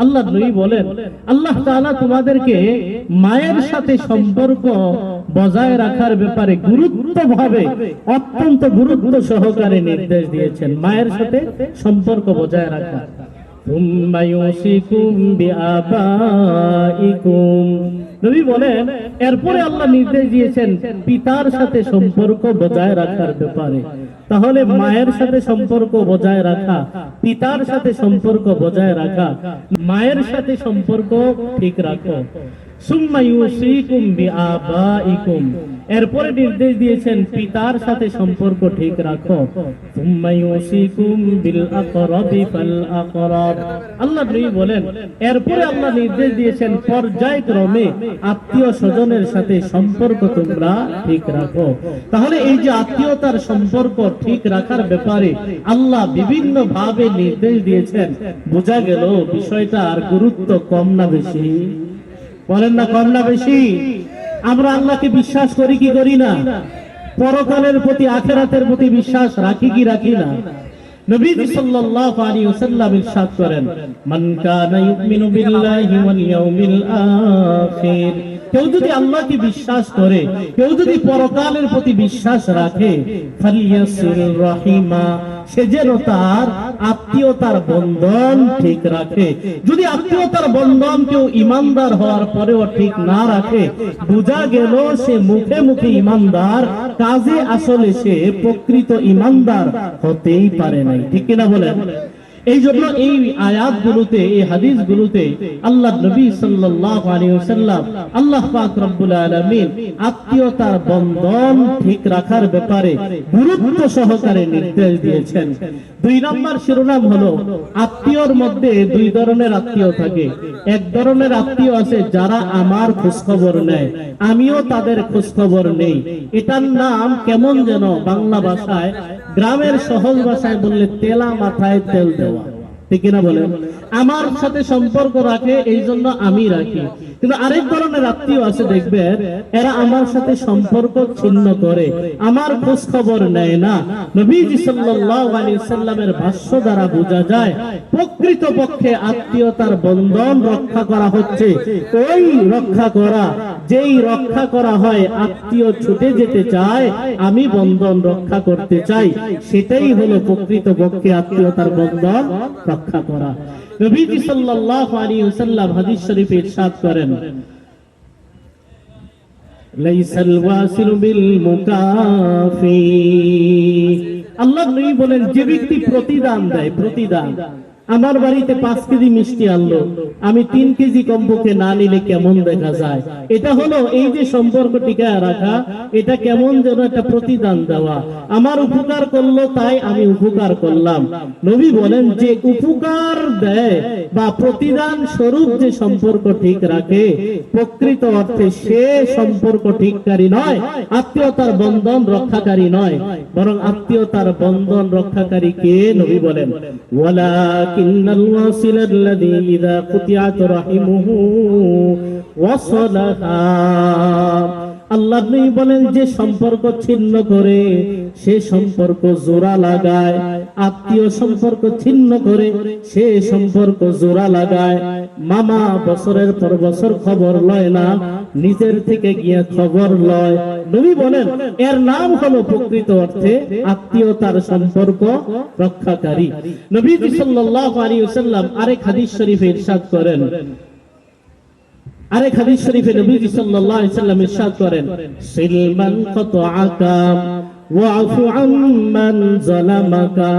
আল্লাহ নবী বলেন আল্লাহ তাআলা তোমাদেরকে মায়ের সাথে সম্পর্ক বজায় রাখার ব্যাপারে গুরুত্বভাবে অত্যন্ত গুরুত্ব সহকারে নির্দেশ দিয়েছেন মায়ের সাথে সম্পর্ক বজায় রাখা এরপরে আল্লাহ নির্দেশ দিয়েছেন পিতার সাথে সম্পর্ক বজায় রাখার ব্যাপারে। তাহলে মায়ের সাথে সম্পর্ক বজায় রাখা, পিতার সাথে সম্পর্ক বজায় রাখা, মায়ের সাথে সম্পর্ক ঠিক রাখো। এরপরে নির্দেশ দিয়েছেন পিতার সাথে সম্পর্ক ঠিক রাখো। আল্লাহ বলেন, এরপরে আল্লাহ নির্দেশ দিয়েছেন পর্যায়ক্রমে আত্মীয় স্বজনের সাথে সম্পর্ক তোমরা ঠিক রাখো। তাহলে এই যে আত্মীয়তার সম্পর্ক ঠিক রাখার ব্যাপারে আল্লাহ বিভিন্ন ভাবে নির্দেশ দিয়েছেন। বোঝা গেল বিষয়টা আর গুরুত্ব কম না বেশি। বলেন না, কম না বেশি। আমরা আল্লাহকে বিশ্বাস করি কি করি না? পরকালের প্রতি, আখেরাতের প্রতি বিশ্বাস রাখি কি রাখি না? নবীজি করেন কেউ যদি আল্লাহকে বিশ্বাস করে, কেউ যদি পরকালের প্রতি বিশ্বাস রাখে সে যেন তার আত্মীয়তার বন্ধন ঠিক রাখে। যদি আত্মীয়তার বন্ধন কেউ ইমানদার হওয়ার পরেও ঠিক না রাখে, বোঝা গেল সে মুখে মুখে ইমানদার, কাজে আসলে সে প্রকৃত ইমানদার হতেই পারে নাই। ঠিক কিনা বলেন? এই জন্য এই আয়াতগুলোতে এই হাদিসগুলোতে আল্লাহ নবী সাল্লাল্লাহু আলাইহি ওয়াসাল্লাম আল্লাহ পাক রব্বুল আলামিন আত্মীয়তার বন্ধন ঠিক রাখার ব্যাপারে গুরুত্ব সহকারে নির্দেশ দিয়েছেন। দুই নম্বর শিরোনাম হলো আত্মীয়র মধ্যে দুই ধরনের আত্মীয় থাকে। এক ধরনের আত্মীয় আছে যারা আমার খোঁজখবর নেয় আমিও তাদের খোঁজখবর নেই। এটার নাম কেমন যেন বাংলা ভাষায় গ্রামের সহজ ভাষায় বললে তেলা মাথায় তেল দেওয়া। ঠিক কিনা বলেন? আমার সাথে সম্পর্ক রাখে, এই জন্য আমি রাখি। কিন্তু আরেক ধরনের আত্মীয় আছে, দেখবেন, এরা আমার সাথে সম্পর্ক ছিন্ন করে। আমার খোঁজ খবর নেয় না। আলাইহি সাল্লামের ভাষ্য দ্বারা বোঝা যায় প্রকৃত পক্ষে আত্মীয়তার বন্ধন রক্ষা করা হচ্ছে। ওই রক্ষা করা যেই রক্ষা করা হয়, আত্মীয় ছুটে যেতে চায়, আমি বন্ধন রক্ষা করতে চাই। সেটাই হলো প্রকৃত পক্ষে আত্মীয়তার বন্ধন রক্ষা করা। নবীজি সাল্লাল্লাহু আলাইহি ওয়াসাল্লাম হাদিস শরীফে ইরশাদ করেন, লাইসাল ওয়াসিলু বিল মুকাফি আল্লাহ নবী বলেন, যে ব্যক্তি প্রতিদান দেয়, প্রতিদান আমার বাড়িতে পাঁচ কেজি মিষ্টি আনলো। আমি তিন কেজি কমপক্ষে না নিলে কেমন দেখা যায়? এটা হলো এই যে সম্পর্ক টিকায় রাখা, এটা কেমন যেন একটা প্রতিদান দেওয়া। আমার উপকার করল তাই আমি উপকার করলাম। নবী বলেন যে উপকার দেয় বা প্রতিদান স্বরূপ যে সম্পর্ক ঠিক রাখে, প্রকৃত অর্থে সে সম্পর্ক ঠিককারী নয়, আত্মীয়তার বন্ধন রক্ষাকারী নয়। বরং আত্মীয়তার বন্ধন রক্ষাকারী কে? নবী বলেন ওয়ালাকিন্নাল الواصل الذي ইযা قطعت رحمه وصلها আল্লাহ নেই বলেন, যে সম্পর্ক ছিন্ন করে, সে সম্পর্ক জোড়া লাগায়। আত্মীয় সম্পর্ক ছিন্ন করে, সে সম্পর্ক জোড়া লাগায়। মামা বছরের পর বছর খবর লয় না, নিজের থেকে গিয়ে খবর লয়। নবী বলেন, এর নাম হলো প্রকৃত অর্থে আত্মীয়তার সম্পর্ক রক্ষাকারী। নবী সাল্লাল্লাহু আলাইহি ওয়াসাল্লাম আরেক হাদিস শরীফে ইরশাদ করেন। আরেক হাদিস শরীফে নবীজি সাল্লাল্লাহু আলাইহি সাল্লাম ইরশাদ করেন, সিলমান কতআকা, ওয়াফু আম্মান যালামাকা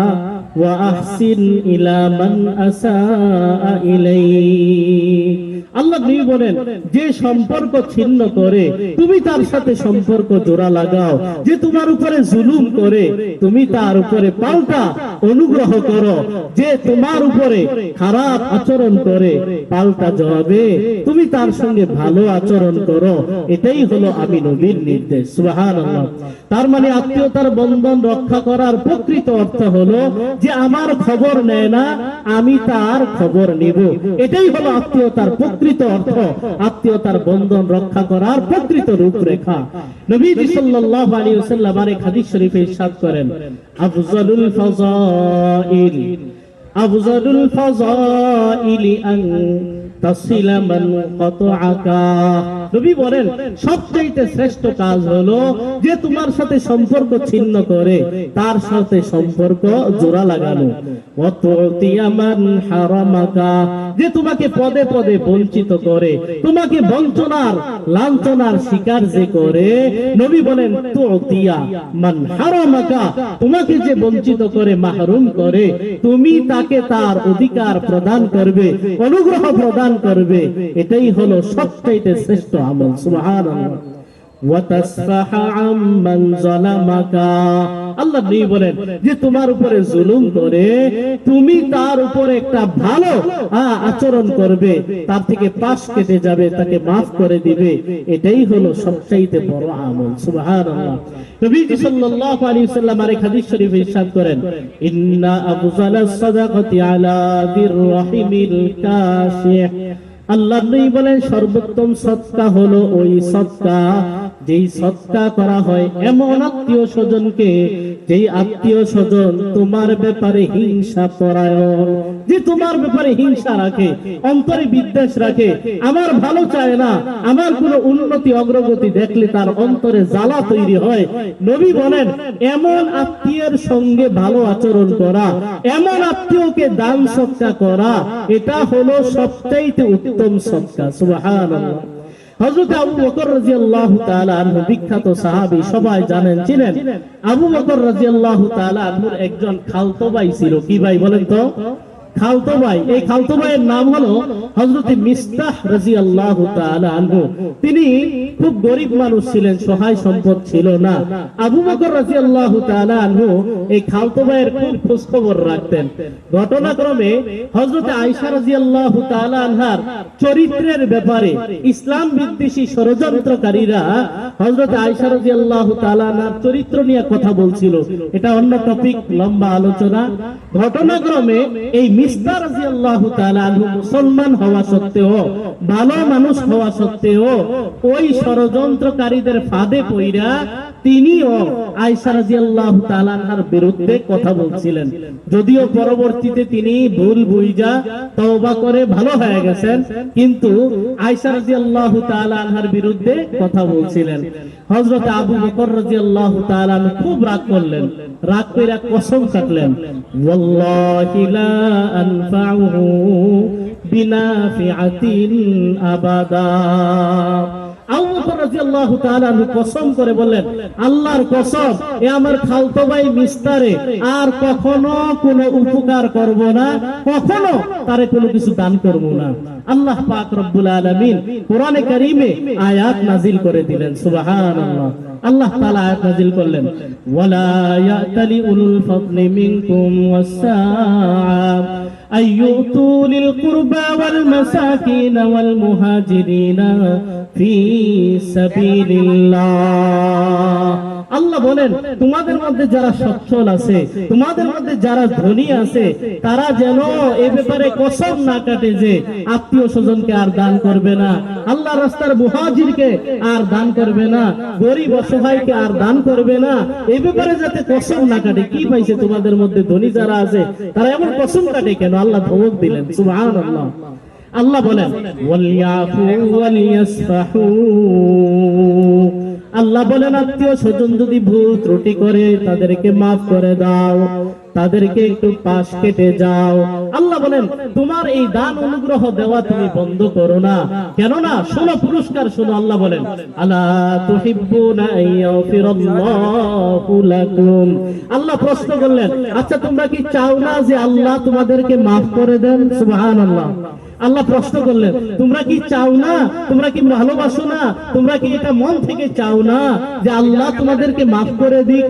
وأحسن إلى من أساء إليك আল্লাহ নবী বলেন যে সম্পর্ক ছিন্ন করে তুমি তার সাথে সম্পর্ক জোড়া লাগাও। যে তোমার উপরে জুলুম করে তুমি তার উপরে পাল্টা অনুগ্রহ করো। যে তোমার উপরে খারাপ আচরণ করে পাল্টা জবাবে তুমি তার সঙ্গে ভালো আচরণ করো। এটাই হলো আমি নবীর নির্দেশ। সুবহানাল্লাহ। তার মানে আত্মীয়তার বন্ধন রক্ষা করার প্রকৃত অর্থ হলো যে আমার খবর নেয় না আমি তার খবর নিব। এটাই হলো আত্মীয়তার প্রকৃত অর্থ, আত্মীয়তার বন্ধন রক্ষা করার প্রকৃত রূপরেখা। নবীজি সাল্লাল্লাহু আলাইহি ওয়াসাল্লাম হাদিস শরীফে ইরশাদ করেন, আফজালুল আফজালুল আন তাসিলা মান নবী বলেন সবচেয়ে শ্রেষ্ঠ কাজ হলো যে তোমার সাথে সম্পর্ক ছিন্ন করে, তার সাথে সম্পর্ক জোড়া লাগানো। মান হারামাকা। যে তোমাকে পদে পদে বঞ্চিত করে, তোমাকে বঞ্চনার, লাঞ্ছনার শিকার যে করে, নবী বলেন, তুতিয়া মান হারামাকা তোমাকে যে বঞ্চিত করে, মাহরুম করে, তুমি তাকে তার অধিকার প্রদান করবে, অনুগ্রহ প্রদান করবে। এটাই হলো সবচাইতে শ্রেষ্ঠ আমল, সুবহানাল্লাহ। ওয়াতাসফাহ আম্মান যালামাকা আল্লাহ নবী বলেন যে তোমার উপরে জুলুম করে তুমি তার উপরে একটা ভালো আচরণ করবে তার থেকে পাশ কেটে যাবে তাকে মাফ করে দিবে। এটাই হলো সবচাইতে বড় আমল। সুবহানাল্লাহ। নবীজি সাল্লাল্লাহু আলাইহি ওয়াসাল্লাম আরেক হাদিস শরীফে ইরশাদ করেন ইন্না আফজালাস সাদাকাতি আলা বির কাশিহ আল্লাহ নবী বলেন, সর্বোত্তম সৎকা হলো ওই সৎকা যেই সৎকা করা হয় এমন আত্মীয় স্বজনকে, যেই আত্মীয় স্বজন তোমার ব্যাপারে হিংসা পরায়ণ, যে তোমার ব্যাপারে হিংসা রাখে, অন্তরে বিদ্বেষ রাখে, আমার ভালো চায় না, আমার কোনো উন্নতি অগ্রগতি দেখলে তার অন্তরে জ্বালা তৈরি হয়। নবী বলেন, এমন আত্মীয়ের সঙ্গে ভালো আচরণ করা, এমন আত্মীয়কে দান সৎকা করা, এটা হলো সবচাইতে উত্তম সৎকা সুবহানাল্লাহ। হযরত আবু বকর রাদিয়াল্লাহু তাআলা বিখ্যাত সাহাবী, সবাই জানেন ছিলেন আবু বকর রাদিয়াল্লাহু তাআলা একজন খালতো ভাই ছিল। কি ভাই বলেন তো? খালতো ভাই, এই খালতো ভাইয়ের নাম হলো হযরত মিস্তাহ রাদিয়াল্লাহু তাআলা আনহু। তিনি খুব গরিব মানুষ ছিলেন, সহায় সম্পদ ছিল না। আবু বকর রাদিয়াল্লাহু তাআলা আনহু এই খালতো ভাইয়ের খুব খোঁজ খবর রাখতেন। ঘটনাক্রমে হযরত আয়েশা রাদিয়াল্লাহু তাআলা আনহার চরিত্রের ব্যাপারে ইসলাম বিদ্বেষী ষড়যন্ত্রকারীরা হযরত আয়েশা রাদিয়াল্লাহু তাআলা আনহার চরিত্র নিয়ে কথা বলছিল। এটা অন্য টপিক লম্বা আলোচনা। ঘটনাক্রমে এই মুসলমান হওয়া সত্ত্বেও ভালো মানুষ হওয়া সত্ত্বেও ওই ষড়যন্ত্রকারীদের ফাঁদে পইরা তিনিও আয়েশা রাদিয়াল্লাহু তাআলা আনহার বিরুদ্ধে কথা বলছিলেন। যদিও পরবর্তীতে তিনি ভুল বুইজা তওবা করে ভালো হয়ে গেছেন, কিন্তু আয়েশা রাদিয়াল্লাহু তাআলা আনহার বিরুদ্ধে কথা বলছিলেন। হযরত আবু বকর রাদিয়াল্লাহু তাআলা আনহু খুব রাগ করলেন। রাগ কইরা কসম কাটলেন, ওয়াল্লাহি লা আনফাউহু বিনাফিআতিন আবাদা। আবু বকর রাদিয়াল্লাহু তাআলা আনহু কসম করে বললেন আল্লাহর কসম এ আমার খালতো ভাই মিস্তারে আর কখনো কোনো উপকার করব না কখনো তারে কোনো কিছু দান করব না আল্লাহ পাক রব্বুল আলামিন কোরআনে কারীমে আয়াত নাজিল করে দিলেন সুবহানাল্লাহ আল্লাহ তাআলা আয়াত নাজিল করলেন ওয়ালা ইয়াতালি উলুল ফাদলি মিনকুম ওয়াসসাআ أن يؤتوا للقربى والمساكين والمهاجرين في আল্লাহ বলেন, তোমাদের মধ্যে যারা সচ্ছল আছে, তোমাদের মধ্যে যারা ধনী আছে, তারা যেন এ ব্যাপারে কসম না কাটে যে আত্মীয় স্বজনকে আর দান করবে না, আল্লাহ রাস্তার মুহাজিরকে আর দান করবে না, গরিব অসহায়কে আর দান করবে না, এ ব্যাপারে যাতে কসম না কাটে, কি পাইছে তোমাদের মধ্যে ধনী যারা আছে, তারা এমন কসম কাটে কেন? আল্লাহ ধমক দিলেন, সুবহানাল্লাহ। আল্লাহ বলেন আল্লাহ বলেন, আত্মীয় স্বজন যদি ভুল ত্রুটি করে, তাদেরকে মাফ করে দাও, তাদেরকে একটু পাশ কেটে যাও। আল্লাহ বলেন, তোমার এই দান অনুগ্রহ দেওয়া তুমি বন্ধ করো না। কেননা, শোনো, পুরস্কার শোনো, আল্লাহ বলেন আল্লাহ প্রশ্ন করলেন আচ্ছা তোমরা কি চাও না যে আল্লাহ তোমাদেরকে মাফ করে দেন? সুবহানাল্লাহ। আল্লাহ প্রশ্ন করলেন, তোমরা কি চাও না? তোমরা কি ভালোবাসো না? তোমরা কি এটা মন থেকে চাও না যে আল্লাহ তোমাদেরকে মাফ করে দিক?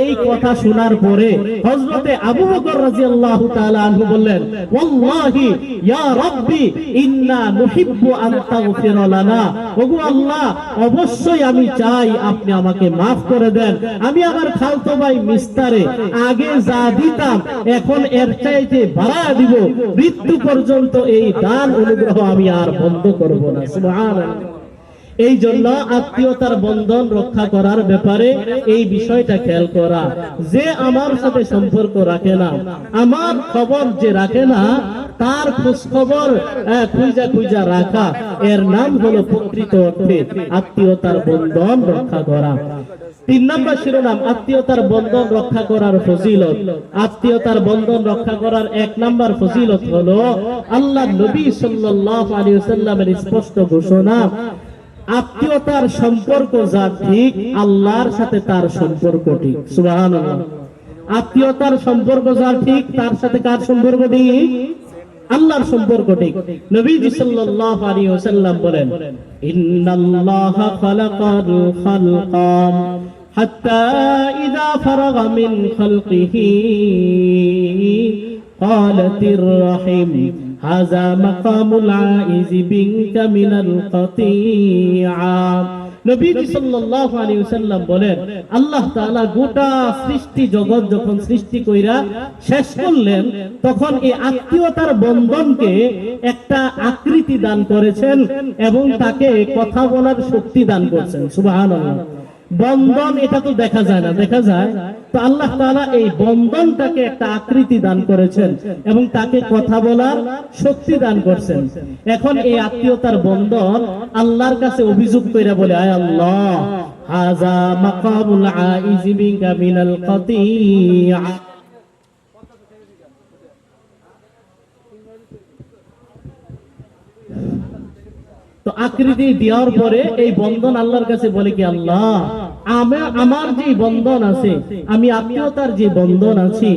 এই কথা শোনার পরে হযরতে আবু বকর রাদিয়াল্লাহু তাআলা আনহু বললেন, ওয়াল্লাহি ইয়া রাব্বি, ইন্না নুহিব্বু আন তাগফির লানা। ওগো আল্লাহ, অবশ্যই আমি চাই আপনি আমাকে মাফ করে দেন। আমি আমার খালতো ভাই মিস্তারে আগে যা দিতাম, এখন এর চাইতে বাড়া দিব। মৃত্যু পর্যন্ত এই দান অনুগ্রহ আমি আর বন্ধ করব না, সুবহানাল্লাহ। এই জন্য আত্মীয়তার বন্ধন রক্ষা করার ব্যাপারে এই বিষয়টা খেয়াল করা। যে আমার সাথে সম্পর্ক রাখে না, আমার খবর যে রাখে না, তার খোঁজ খবর খুঁজা খুঁজা রাখা। এর নাম হলো প্রকৃত অর্থে আত্মীয়তার বন্ধন রক্ষা করা। তিন নম্বর শিরোনাম, আত্মীয়তার বন্ধন রক্ষা করার ফজিলত। আত্মীয়তার বন্ধন রক্ষা করার এক নম্বর ফজিলত হলো আল্লাহ নবী সাল্লাল্লাহু আলাইহি ওয়াসাল্লামের স্পষ্ট ঘোষণা। আত্মীয়তার সম্পর্ক যা ঠিক, আল্লাহর সাথে তার সম্পর্ক ঠিক। সুবহানাল্লাহ। আত্মীয়তার সম্পর্ক যা ঠিক, তার সাথে কার সম্পর্ক ঠিক? আল্লাহর সম্পর্ক ঠিক। নবীজি সাল্লাল্লাহু আলাইহি ওয়াসাল্লাম বলেন, ইন্নাল্লাহা খালাকাল খালকাম। হাত্তা ইযা ফারাগা মিন খালকিহি قالت الرحم هذا مقام العائز بنك من القطيعة নবীজি সাল্লাল্লাহু আলাইহি ওয়াসাল্লাম বলেন আল্লাহ তাআলা গোটা সৃষ্টি জগৎ যখন সৃষ্টি কইরা শেষ করলেন তখন এই আত্মীয়তার বন্ধনকে একটা আকৃতি দান করেছেন এবং তাকে কথা বলার শক্তি দান করছেন সুবহানাল্লাহ বন্ধন এটা তো দেখা যায় না, দেখা যায়। তো আল্লাহ তালা এই বন্ধনটাকে একটা আকৃতি দান করেছেন এবং তাকে কথা বলার শক্তি দান করছেন। এখন এই আত্মীয়তার বন্ধন আল্লাহর কাছে অভিযোগ করে বলে, আয় আল্লাহ হাজা মাকাবুল আইজিবিকা মিনাল কাতিয়া। তো আকৃতি দেওয়ার পরে এই বন্ধন আল্লাহর কাছে বলে কি, আল্লাহ আমার যে বন্ধন আছে, আমি আত্মীয়তার যে বন্ধন আছি,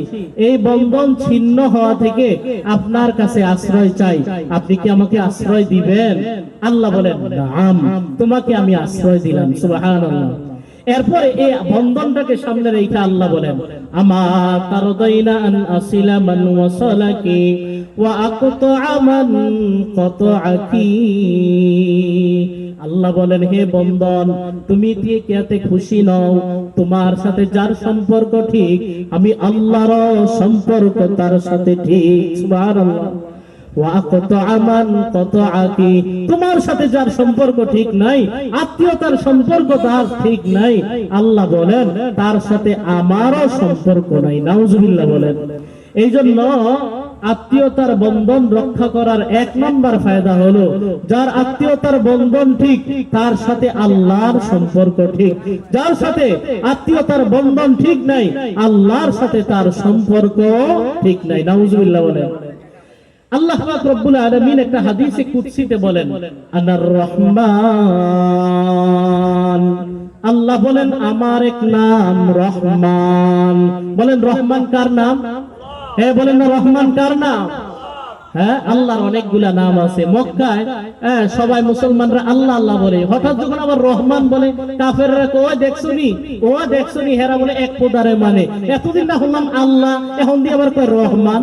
এই বন্ধন ছিন্ন হওয়া থেকে আপনার কাছে আশ্রয় চাই। আপনি কি আমাকে আশ্রয় দিবেন? আল্লাহ বলেন তোমাকে আমি আশ্রয় দিলাম, সুবহানাল্লাহ। এরপরে এই বন্ধনটাকে সামনে রেখে আল্লাহ বলেন, আমা তারদাইনা আন আসিলা মান ওয়াসালাকি ওয়া আকতাআ মান কতআকি? আল্লাহ বলেন, হে বন্ধন, তুমি দিয়ে কেতে খুশি নও। তোমার সাথে যার সম্পর্ক ঠিক, আমি আল্লাহর সম্পর্ক তার সাথে ঠিক। সুবহানাল্লাহ। তোমার সাথে যার সম্পর্ক ঠিক নাই, আত্মীয়তার সম্পর্ক তার ঠিক নাই, আল্লাহ বলেন, তার সাথে আমারও সম্পর্ক নাই। বলেন। এই জন্য আত্মীয়তার বন্ধন রক্ষা করার এক নম্বর ফায়দা হলো, যার আত্মীয়তার বন্ধন ঠিক, তার সাথে আল্লাহর সম্পর্ক ঠিক। যার সাথে আত্মীয়তার বন্ধন ঠিক নাই, আল্লাহর সাথে তার সম্পর্ক ঠিক নাই। নাউজুবিল্লাহ বলেন। আল্লাহ পাক রব্বুল আলামিন একটা হাদিসে কুদসিতে বলেন, আনার রহমান। আল্লাহ বলেন, আমার এক নাম রহমান। বলেন, রহমান কার নাম? হ্যাঁ বলেন, না, রহমান কার নাম? হ্যাঁ আল্লাহর অনেকগুলা নাম আছে। মক্কায় হ্যাঁ সবাই মুসলমানরা আল্লাহ আল্লাহ বলে। হঠাৎ যখন আবার রহমান বলে, কাফেররা কো দেখছনি ও দেখছনি হেরা বলে, এক পোদারে মানে। এতদিন না হলাম আল্লাহ, এখন দিয়ে আবার কয়, রহমান।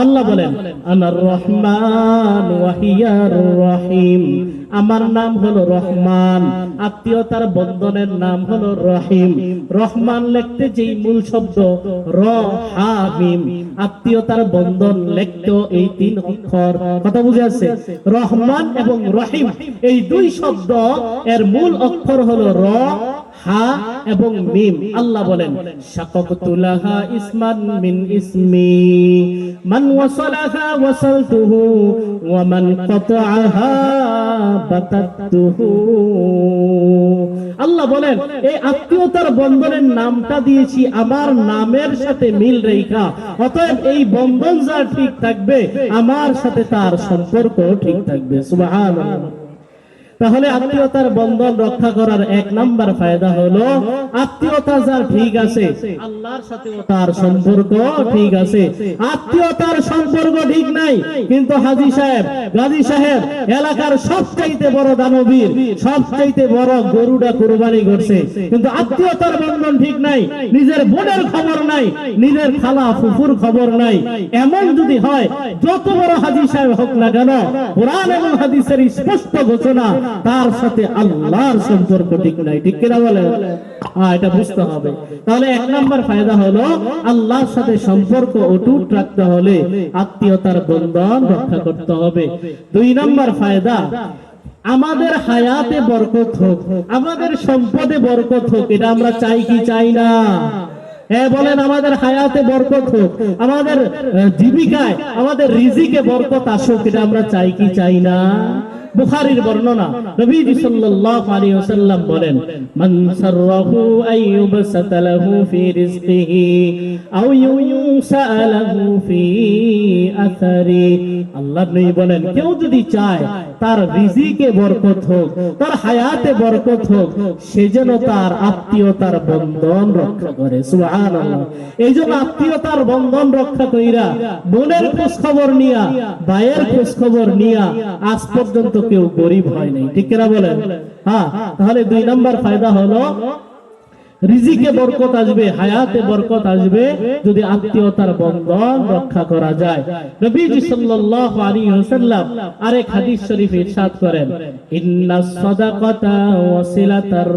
আল্লাহ বলেন আনার রহমান ওয়াহিয়ার রহিম। আমার নাম হলো রহমান আত্মীয়তার বন্ধনের নাম হলো রহিম। রহমান লিখতে যেই মূল শব্দ র হা মিম আত্মীয়তার বন্ধন লিখতে এই তিন অক্ষর। কথা বুঝে আছে রহমান এবং রহিম, এই দুই শব্দ এর মূল অক্ষর হলো র হা এবং মিম। আল্লাহ বলেন, শাকাকতুলাহা ইসমান মিন ইসমি। মান ওয়াসালাহা ওয়াসালতুহু ওয়া মান কাতাআহা বাতাতুহু আল্লাহ বলেন, এই আত্মীয়তার বন্ধনের নামটা দিয়েছি, আমার নামের সাথে মিল রেখা। অতএব এই বন্ধন যার ঠিক থাকবে, আমার সাথে তার সম্পর্ক ঠিক থাকবে। সুবহানাল্লাহ। তাহলে আত্মীয়তার বন্ধন রক্ষা করার এক নাম্বার ফায়দা হলো আত্মীয়তা যার ঠিক আছে, আল্লাহর সাথে তার সম্পর্ক ঠিক আছে। আত্মীয়তার সম্পর্ক ঠিক নাই, কিন্তু হাজি সাহেব, গাজী সাহেব, এলাকার সবচাইতে বড় দানবীর, সবচাইতে বড় গরুটা কুরবানি করছে। কিন্তু আত্মীয়তার বন্ধন ঠিক নাই, নিজের বোনের খবর নাই, নিজের খালা ফুফুর খবর নাই। এমন যদি হয়, যত বড় হাজি সাহেব হোক না কেন, কোরআন এবং হাদিসের স্পষ্ট ঘোষণা তার সাথে আল্লাহর সম্পর্ক ঠিক নাই। ঠিক কিনা বলে হ্যাঁ এটা বুঝতে হবে। তাহলে এক ফায়দা হলো, আল্লাহর সাথে সম্পর্ক অটুট রাখতে হলে আত্মীয়তার বন্ধন রক্ষা করতে হবে। দুই ফায়দা, আমাদের হায়াতে বরকত হোক, আমাদের সম্পদে বরকত হোক, এটা আমরা চাই কি চাই না? হ্যাঁ বলেন আমাদের হায়াতে বরকত হোক, আমাদের জীবিকায়, আমাদের রিজিকে বরকত আসুক, এটা আমরা চাই কি চাই না? বুখারীর বর্ণনা। নবীজি সাল্লাল্লাহু আলাইহি ওয়াসাল্লাম বলেন, মান সাররাহু ফি রিজকিহি আও ইউসালাহু ফি আসারি। আল্লাহ নবী বলেন, কেউ যদি চায় তার রিজিকে বরকত হোক, তার হায়াতে বরকত হোক, সে যেন তার আত্মীয়তার বন্ধন রক্ষা করে। সুবহানাল্লাহ। এই জন্য আত্মীয়তার বন্ধন রক্ষা কইরা, বোনের খোঁজ খবর নিয়া, ভাইয়ের খোঁজ খবর নিয়া, আজ পর্যন্ত কেউ গরিব হয় নাই। ঠিক কিনা বলেন? হ্যাঁ তাহলে দুই নাম্বার ফায়দা হলো, রিজিকে বরকত আসবে, হায়াতে বরকত আসবে যদি আত্মীয়তার বন্ধন রক্ষা করা যায়। নবীজি সাল্লাল্লাহু আলাইহি ওয়াসাল্লাম আরেক হাদিস শরীফে ইরশাদ করেন ইন্নাস সাদাকাতা ওয়াসিলাতার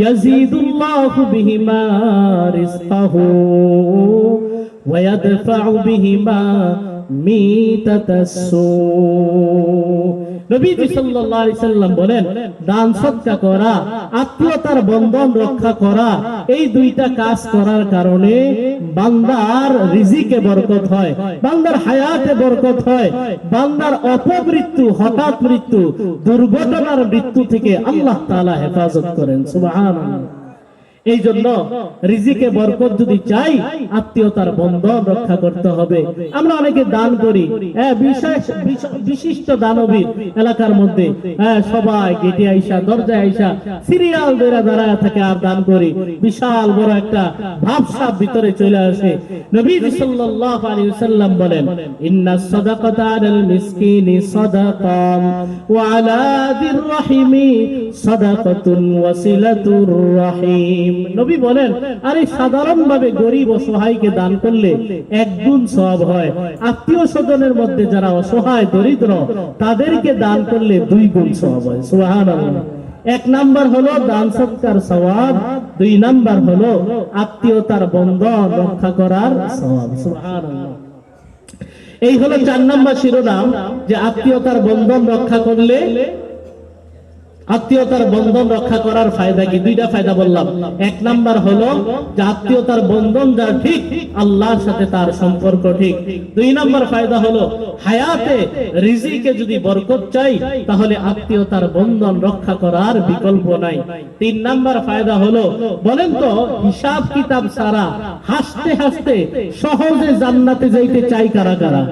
ইয়াজিদুল্লাহু বিহিমা রিজকাহু ওয়া ইয়াদফাউ বিহিমা নবীজি সাল্লাল্লাহু আলাইহি বলেন, দান সদকা করা, আত্মীয়তার বন্ধন রক্ষা করা, এই দুইটা কাজ করার কারণে বান্দার রিজিকে বরকত হয়, বান্দার হায়াতে বরকত হয়, বান্দার অপমৃত্যু, হঠাৎ মৃত্যু, দুর্ঘটনার মৃত্যু থেকে আল্লাহ তাআলা হেফাজত করেন, সুবহানাল্লাহ। এই জন্য রিজিকে বরকত যদি চাই, আত্মীয়তার বন্ধন রক্ষা করতে হবে। আমরা অনেকে দান করি। বিশেষ বিশিষ্ট দানবীর এলাকার মধ্যে সবাই গেটে আইসা, দরজায় আইসা, সিরিয়াল ধরে দাঁড়ায় থাকে আর দান করি। বিশাল বড় একটা ভাবসাব ভিতরে চলে আসে। নবীজি সাল্লাল্লাহু আলাইহি ওয়াসাল্লাম বলেন, ইন্না সাদাকাতা মিসকিনি সাদাকাম, ওয়া আলা দির ওয়াসিলাতুর রাহিম। নবী বলেন, আরে সাধারণ ভাবে গরিব অসহায়কে দান করলে এক গুণ সওয়াব হয়। আত্মীয় স্বজনের মধ্যে যারা অসহায়, দরিদ্র, তাদেরকে দান করলে দুই গুণ সওয়াব হয়। সুবহানাল্লাহ। এক নাম্বার হলো দান সৎকার সওয়াব। দুই নাম্বার হলো আত্মীয়তার বন্ধন রক্ষা করার সওয়াব। সুবহানাল্লাহ। এই হলো চার নাম্বার শিরোনাম, যে আত্মীয়তার বন্ধন রক্ষা করলে আত্মীয়তার বন্ধন রক্ষা করার ফায়দা কি? দুইটা ফায়দা বললাম। এক নাম্বার হলো যে আত্মীয়তার বন্ধন যার ঠিক, আল্লাহর সাথে তার সম্পর্ক ঠিক। দুই নাম্বার ফায়দা হলো হায়াতে রিজিকে যদি বরকত চাই, তাহলে আত্মীয়তার বন্ধন রক্ষা করার বিকল্প নাই। তিন নাম্বার ফায়দা হলো, বলেন তো, হিসাব কিতাব সারা হাসতে হাসতে সহজে জান্নাতে যাইতে চাই কারা কারা?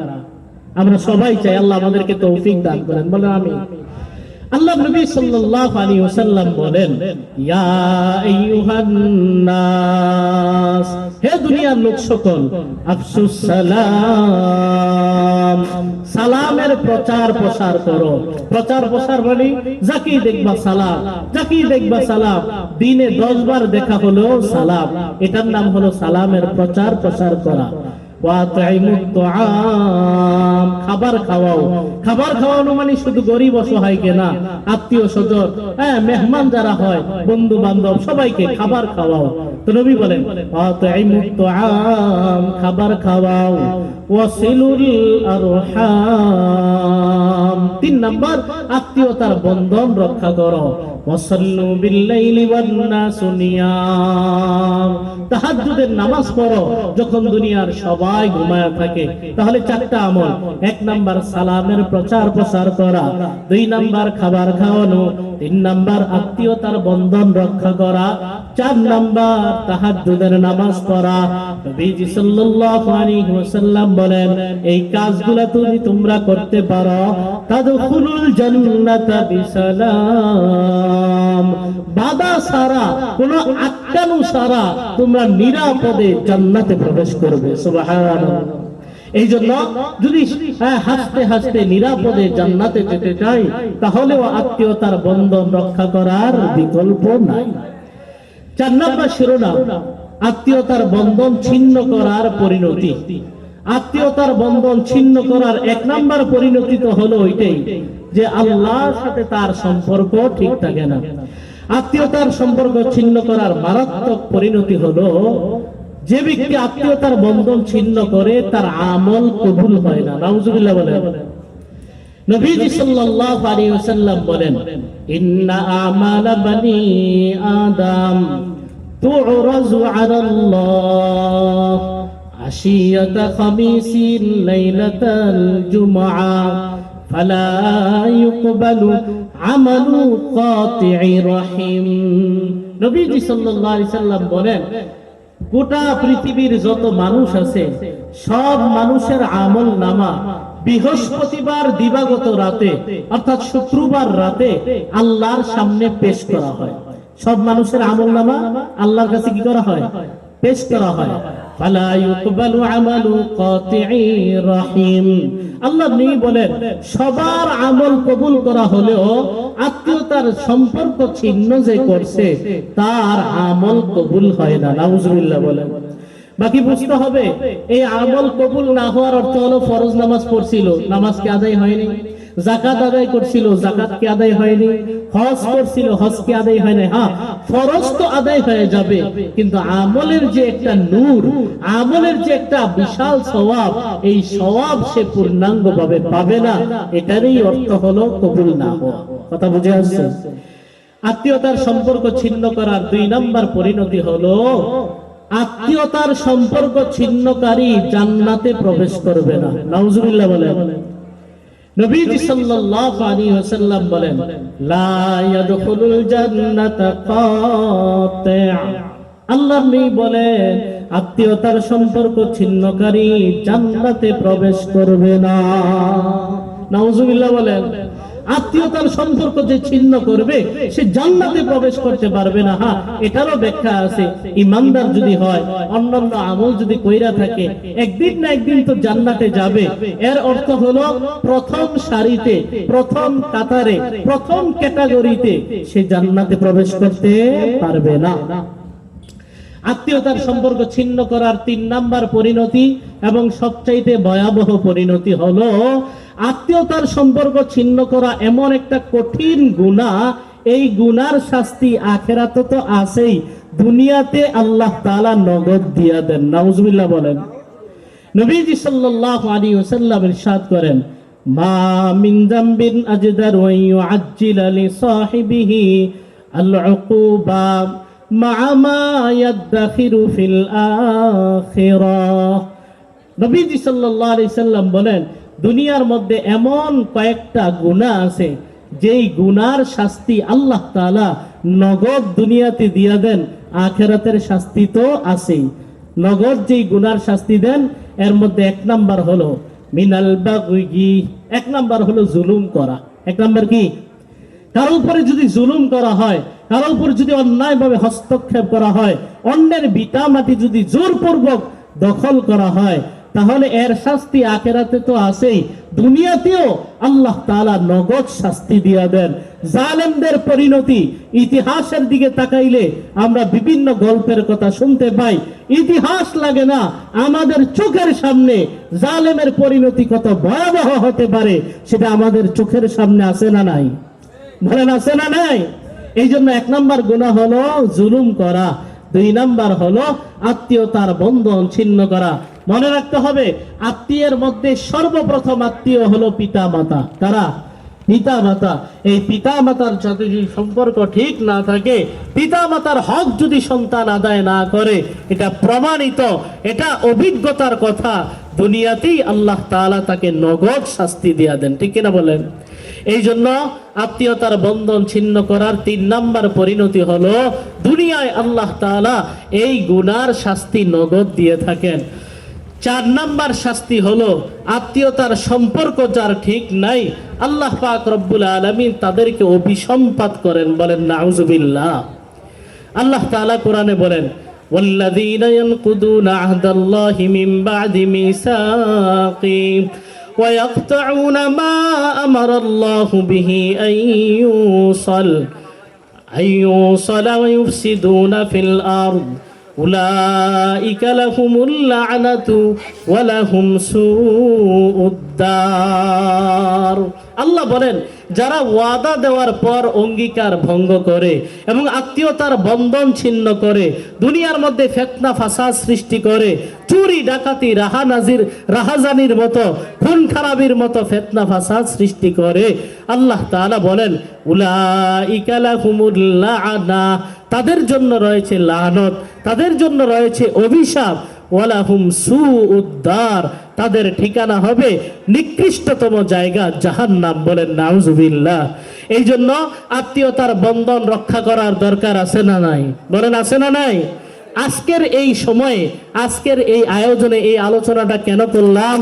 আমরা সবাই চাই, আল্লাহ আমাদেরকে তৌফিক দান করেন। বলেন আমি আল্লাহ নবী সাল্লাল্লাহু আলাইহি ওয়াসাল্লাম বলেন, ইয়া আইয়ুহান নাস হে দুনিয়ার লোক সকল, আফসুস সালাম, সালামের প্রচার প্রসার করো। প্রচার প্রসার মানে যাকেই দেখবা সালাম, যাকেই দেখবা সালাম। দিনে 10 বার দেখা হলেও সালাম, এটার নাম হলো সালামের প্রচার প্রসার করা। খাবার খাওয়াও। খাবার খাওয়ানো মানে শুধু গরিব অসহায়কে না আত্মীয় স্বজন হ্যাঁ মেহমান যারা হয় বন্ধু বান্ধব সবাইকে খাবার খাওয়াও। তো নবী বলেন খাবার খাওয়াও। ওয়াসিলুল তিন নাম্বার, আত্মীয়তার বন্ধন রক্ষা করো। নামাজ পড়ো, যখন দুনিয়ার সবাই ঘুমায় থাকে। তাহলে চারটা আমল, এক নাম্বার সালামের প্রচার প্রসার করা, দুই নাম্বার খাবার খাওয়ানো, তিন নাম্বার আত্মীয়তার বন্ধন রক্ষা করা চার নাম্বার তাহাজ্জুদের নামাজ পড়া। নবীজি সাল্লাল্লাহু আলাইহি ওয়াসাল্লাম বলেন এই কাজগুলো যদি তোমরা করতে পারো। তাদখুলুল জান্নাতা বিসালাম। বাধা সারা কোন আটকানো সারা তোমরা নিরাপদে জান্নাতে প্রবেশ করবে। সুবহানাল্লাহ। এই জন্য যদি হ্যাঁ, হাসতে হাসতে নিরাপদে জান্নাতে যেতে চাই তাহলেও আত্মীয়তার বন্ধন রক্ষা করার বিকল্প নাই। চার নম্বর শিরোনাম। আত্মীয়তার বন্ধন ছিন্ন করার পরিণতি। আত্মীয়তার বন্ধন ছিন্ন করার এক নাম্বার পরিণতি তো হলো ওইটাই, যে আল্লাহর সাথে তার সম্পর্ক ঠিক থাকে না। আত্মীয়তার সম্পর্ক ছিন্ন করার মারাত্মক পরিণতি হলো, যে ব্যক্তি আত্মীয়তার বন্ধন ছিন্ন করে, তার আমল কবুল হয় না। নাউজুবিল্লাহ বলেন। নবীজি সাল্লাল্লাহু আলাইহি ওয়াসাল্লাম বলেন, ইন্না আমালা বানি আদম। তু'রাজু আলা আল্লাহ আশিয়াতা খামিসিন লাইলাতাল জুমআ ফালা ইউকবালু আমালু কাতি'i রহিম নবীজি সাল্লাল্লাহু আলাইহি সাল্লাম বলেন, গোটা পৃথিবীর যত মানুষ আছে, সব মানুষের আমল নামা বৃহস্পতিবার দিবাগত রাতে, অর্থাৎ শুক্রবার রাতে আল্লাহর সামনে পেশ করা হয়। সব মানুষের আমল নামা আল্লাহর কাছে কি করা হয়? পেশ করা হয়। সবার আমল কবুল করা হলেও আত্মীয়তার সম্পর্ক ছিন্ন যে করছে, তার আমল কবুল হয় না। বলেন। বাকি বুঝতে হবে, এই আমল কবুল না হওয়ার অর্থ হলো ফরজ নামাজ পড়ছিল। নামাজ কি আদায় হয়নি? জাকাত আদায় করছিল জাকাত কি আদায় হয়নি? হজ করছিল, হজ কি আদায় হয়নি? হ্যাঁ ফরজ তো আদায় হয়ে যাবে, কিন্তু আমলের যে একটা নূর, আমলের যে একটা বিশাল সওয়াব, এই সওয়াব সে পূর্ণাঙ্গ ভাবে পাবে না। এটারই অর্থ হলো কবুল না কথা বুঝে আসছে? আত্মীয়তার সম্পর্ক ছিন্ন করার দুই নাম্বার পরিণতি হলো, আত্মীয়তার সম্পর্ক ছিন্নকারী জান্নাতে প্রবেশ করবে না। নাউজুবিল্লাহ বলেন। নবীজি সাল্লাল্লাহু আলাইহি ওয়াসাল্লাম বলেন, লা ইয়াদখুলুল জান্নাতা আল্লাহ নেই আত্মীয়তার সম্পর্ক ছিন্নকারী জান্নাতে প্রবেশ করবে না। নাউজুবিল্লাহ বলেন আত্মীয়তার সম্পর্ক যে ছিন্ন করবে, সে জান্নাতে প্রবেশ করতে পারবে না। হ্যাঁ এটারও ব্যাখ্যা আছে। ইমানদার যদি হয়, অন্যান্য আমল যদি কইরা থাকে, একদিন না একদিন তো জান্নাতে যাবে। এর অর্থ হলো, প্রথম সারিতে, প্রথম কাতারে, প্রথম ক্যাটাগরিতে সে জান্নাতে প্রবেশ করতে পারবে না। আত্মীয়তার সম্পর্ক ছিন্ন করার তিন নাম্বার পরিণতি এবং সবচাইতে ভয়াবহ পরিণতি হলো আত্মীয়তার সম্পর্ক ছিন্ন করা এমন একটা কঠিন গুণা। এই গুনার শাস্তি আখেরাতে তো আছেই। দুনিয়াতে আল্লাহ তালা নগদ দিয়া দেন। নাউজুবিল্লাহ বলেন। নবীজি সাল্লাল্লাহু আলাইহি ওয়াসাল্লাম ইরশাদ করেন, মা আল বলেন দুনিয়ার মধ্যে এমন কয়েকটা গুনাহ আছে, যেই গুনার শাস্তি আল্লাহ তাআলা নগদ দুনিয়াতে দিয়া দেন, আখেরাতের শাস্তি তো আছেই। নগদ যেই গুনার শাস্তি দেন, এর মধ্যে এক নাম্বার হলো মিনাল বাগি এক নাম্বার হলো জুলুম করা। এক নাম্বার কি? কারও উপরে যদি জুলুম করা হয় কারও উপরে যদি অন্যায়ভাবে হস্তক্ষেপ করা হয়, অন্যের বিটা মাটি যদি জোরপূর্বক দখল করা হয় তাহলে এর শাস্তি আখেরাতে তো আছেই। দুনিয়াতেও আল্লাহ তাআলা নগদ শাস্তি দিয়া দেন। জালেমদের পরিণতি ইতিহাসের দিকে তাকাইলে আমরা বিভিন্ন গল্পের কথা শুনতে পাই। ইতিহাস লাগে না, আমাদের চোখের সামনে জালেমের পরিণতি কত ভয়াবহ হতে পারে, সেটা আমাদের চোখের সামনে আছে না নাই? বলেন, আছে না নাই? এই জন্য এক নম্বর গুণা হলো জুলুম করা, দুই নাম্বার হলো আত্মীয়তার বন্ধন ছিন্ন করা মনে রাখতে হবে, আত্মীয়ের মধ্যে সর্বপ্রথম আত্মীয় হলো পিতা মাতা কারা? পিতা মাতা এই পিতা মাতার সাথে যদি সম্পর্ক ঠিক না থাকে পিতা মাতার হক যদি সন্তান আদায় না করে, এটা প্রমাণিত, এটা অভিজ্ঞতার কথা। দুনিয়াতেই আল্লাহ তাআলা তাকে নগদ শাস্তি দিয়া দেন, ঠিক কিনা বলেন? এই জন্য আত্মীয়তার বন্ধন ছিন্ন করার তিন নাম্বার পরিণতি হলো, দুনিয়ায় আল্লাহ তাআলা এই গুনার শাস্তি নগদ দিয়ে থাকেন। চার নাম্বার শাস্তি হলো আত্মীয়তার সম্পর্ক যার ঠিক নাই আল্লাহ পাক রব্বুল আলামিন তাদেরকে অভিসম্পাত করেন বলেন নাউজুবিল্লাহ আল্লাহ তাআলা কোরআনে বলেন والذين ينقضون عهد الله من بعد ميثاقه ويقطعون ما أمر الله به أن يوصل أن يوصل ويفسدون في الأرض أولئك لهم اللعنة ولهم سوء الدار আল্লাহ বলেন যারা ওয়াদা দেওয়ার পর অঙ্গীকার ভঙ্গ করে এবং আত্মীয়তার বন্ধন ছিন্ন করে দুনিয়ার মধ্যে ফেতনা ফাসাদ সৃষ্টি করে চুরি ডাকাতি রাহানাজির রাহাজানির মতো খুন খারাপির মতো ফেতনা ফাসাদ সৃষ্টি করে আল্লাহ তাআলা বলেন উলাইকা লাহুমুল্লাহ তাদের জন্য রয়েছে লানত, তাদের জন্য রয়েছে অভিশাপ। ওয়ালাহুম সু উদ্দার তাদের ঠিকানা হবে নিকৃষ্টতম জায়গা জাহান নাম বলেন নাউজুবিল্লাহ। এই জন্য আত্মীয়তার বন্ধন রক্ষা করার দরকার আছে না নাই? বলেন, আছে না নাই? আজকের এই সময়ে, আজকের এই আয়োজনে এই আলোচনাটা কেন করলাম?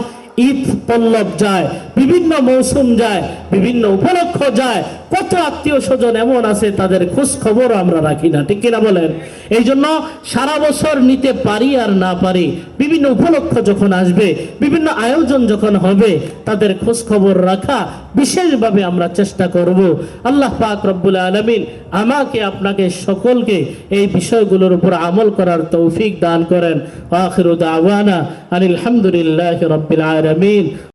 ঈদ পল্লব যায়, বিভিন্ন মৌসুম যায়, বিভিন্ন উপলক্ষ যায়। কত আত্মীয় স্বজন এমন আছে, তাদের খোঁজ খবর আমরা রাখি না, ঠিক কিনা বলেন? এই জন্য সারা বছর নিতে পারি আর না পারি, বিভিন্ন উপলক্ষ যখন আসবে, বিভিন্ন আয়োজন যখন হবে, তাদের খোঁজ খবর রাখা বিশেষভাবে আমরা চেষ্টা করব। আল্লাহ পাক রব্বুল আলমিন আমাকে, আপনাকে, সকলকে এই বিষয়গুলোর উপর আমল করার তৌফিক দান করেন। আখিরুদ আওয়ানা আনিল হামদুলিল্লাহ আলমিন।